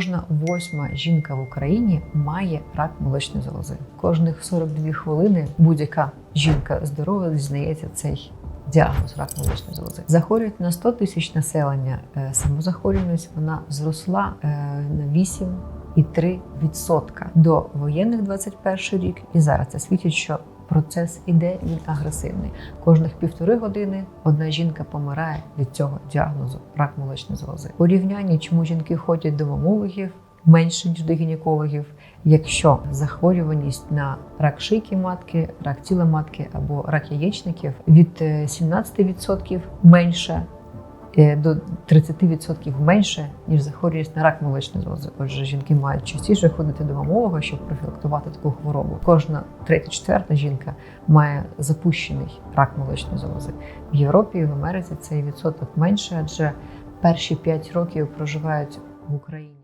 Кожна восьма жінка в Україні має рак молочної залози. Кожних 42 хвилини будь-яка жінка здорова дізнається цей діагноз рак молочної залози. Захворюють на 100 тисяч населення. Е, Самозахворюваність вона зросла е, на 8,3% до воєнних 21 рік. І зараз це свідчить, що процес іде він агресивний. Кожних півтори години одна жінка помирає від цього діагнозу рак молочної залози. Порівняння, чому жінки ходять до мамологів менше ніж до гінекологів. Якщо захворюваність на рак шийки матки, рак тіла матки або рак яєчників від е, 17% менше е, до 30% менше, ніж захворюваність на рак молочної залози. Отже, жінки мають частіше ходити до мамолога, щоб профілактувати таку хворобу. Кожна третя-четверта жінка має запущений рак молочної залози. В Європі і в Америці цей відсоток менше, адже перші 5 років проживають в Україні.